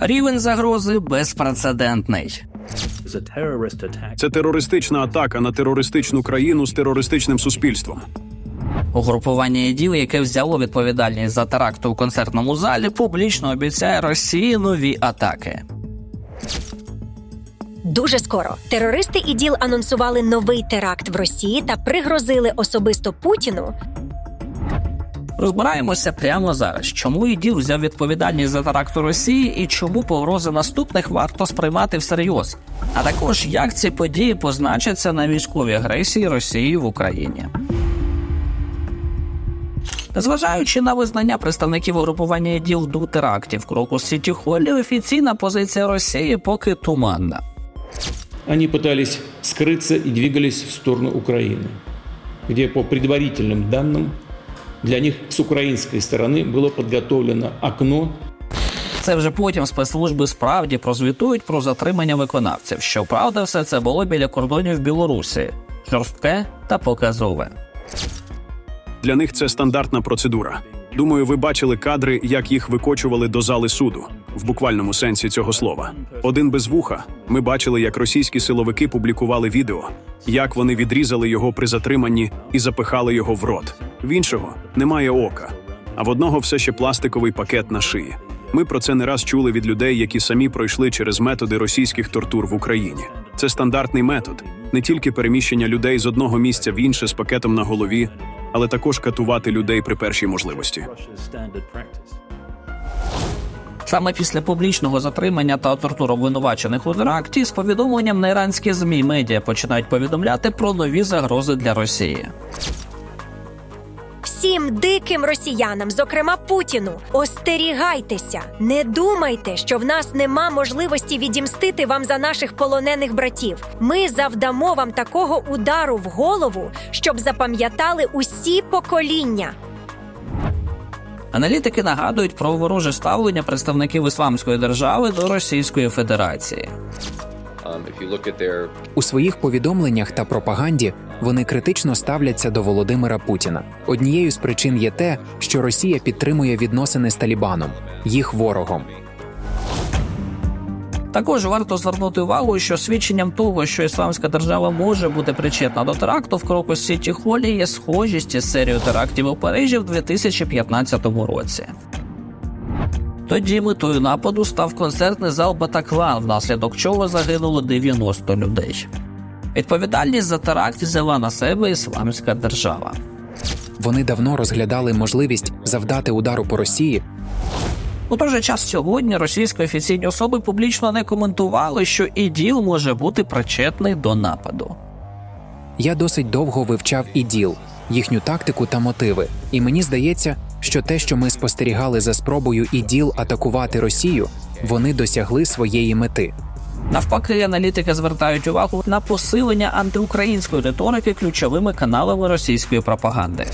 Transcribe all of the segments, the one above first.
Рівень загрози безпрецедентний. Це терористична атака на терористичну країну з терористичним суспільством. Угрупування іділ, яке взяло відповідальність за теракт у концертному залі, публічно обіцяє Росії нові атаки. Дуже скоро терористи іділ анонсували новий теракт в Росії та пригрозили особисто Путіну Розбираємося прямо зараз, чому іділ взяв відповідальність за теракт у Росії і чому погрози наступних варто сприймати всерйоз, а також як ці події позначаться на військовій агресії Росії в Україні. Незважаючи на визнання представників угрупування іділ до терактів кроку Сіті Холлі, офіційна позиція Росії поки туманна. Они пытались скрыться и двигались в сторону Украины, где по предварительным данным для них с украинской стороны было подготовлено окно Це вже потім спецслужби справді прозвітують про затримання виконавців. Щоправда, все це було біля кордонів Білорусі, жорстке та показове. Для них це стандартна процедура. Думаю, ви бачили кадри, як їх викочували до зали суду в буквальному сенсі цього слова. Один без вуха. Ми бачили, як російські силовики публікували відео, як вони відрізали його при затриманні і запихали його в рот. В іншого немає ока, а в одного все ще пластиковий пакет на шиї. Ми про це не раз чули від людей, які самі пройшли через методи російських тортур в Україні. Це стандартний метод, не тільки переміщення людей з одного місця в інше з пакетом на голові, але також катувати людей при першій можливості. Саме після публічного затримання та тортур обвинувачених у теракті з повідомленням на іранські змі медіа починають повідомляти про нові загрози для Росії. Всім диким росіянам, зокрема Путіну. Остерігайтеся, не думайте, що в нас нема можливості відімстити вам за наших полонених братів. Ми завдамо вам такого удару в голову, щоб запам'ятали усі покоління. Аналітики нагадують про вороже ставлення представників ісламської держави до Російської Федерації. Um, У своїх повідомленнях та пропаганді вони критично ставляться до Володимира Путіна. Однією з причин є те, що Росія підтримує відносини з Талібаном, їх ворогом. Також варто звернути увагу, що свідченням того, що ісламська держава може бути причетна до теракту в кроку Сіті Холі, є схожість із серією терактів у Парижі в 2015 році. Тоді метою нападу став концертний зал Батаклан, внаслідок чого загинуло 90 людей. Відповідальність за теракт взяла на себе ісламська держава. Вони давно розглядали можливість завдати удару по Росії, У той же час сьогодні російські офіційні особи публічно не коментували, що іділ може бути причетний до нападу. Я досить довго вивчав іділ, їхню тактику та мотиви, і мені здається, що те, що ми спостерігали за спробою іділ атакувати Росію, вони досягли своєї мети. Навпаки, аналітики звертають увагу на посилення антиукраїнської риторики ключовими каналами російської пропаганди.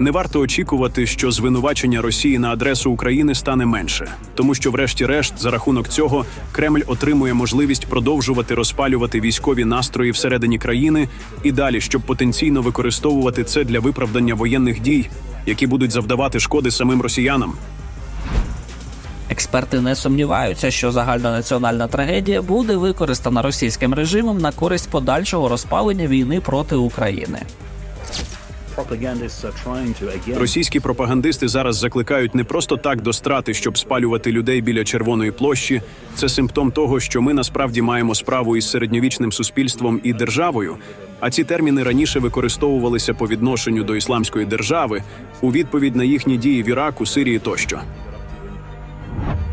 Не варто очікувати, що звинувачення Росії на адресу України стане менше, тому що, врешті-решт, за рахунок цього Кремль отримує можливість продовжувати розпалювати військові настрої всередині країни і далі, щоб потенційно використовувати це для виправдання воєнних дій, які будуть завдавати шкоди самим росіянам. Експерти не сумніваються, що загальнонаціональна трагедія буде використана російським режимом на користь подальшого розпалення війни проти України. Російські пропагандисти зараз закликають не просто так до страти, щоб спалювати людей біля червоної площі. Це симптом того, що ми насправді маємо справу із середньовічним суспільством і державою. А ці терміни раніше використовувалися по відношенню до ісламської держави у відповідь на їхні дії в Іраку, Сирії тощо.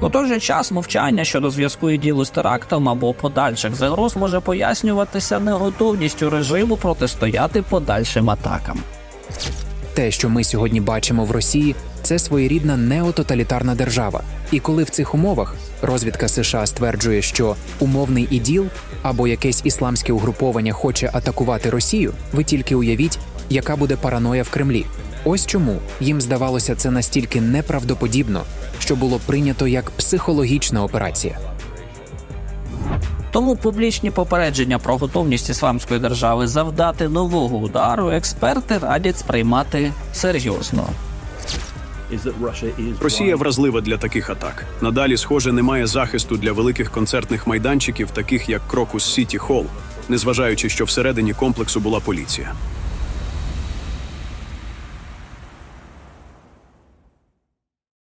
У той же час мовчання щодо зв'язку і ділу з терактом або подальших загроз може пояснюватися неготовністю режиму протистояти подальшим атакам. Те, що ми сьогодні бачимо в Росії, це своєрідна неототалітарна держава. І коли в цих умовах розвідка США стверджує, що умовний іділ або якесь ісламське угруповання хоче атакувати Росію, ви тільки уявіть, яка буде параноя в Кремлі. Ось чому їм здавалося це настільки неправдоподібно, що було прийнято як психологічна операція. Тому публічні попередження про готовність ісламської держави завдати нового удару експерти радять сприймати серйозно. Росія вразлива для таких атак. Надалі, схоже, немає захисту для великих концертних майданчиків, таких як Крокус Сіті Холл, незважаючи, що всередині комплексу була поліція.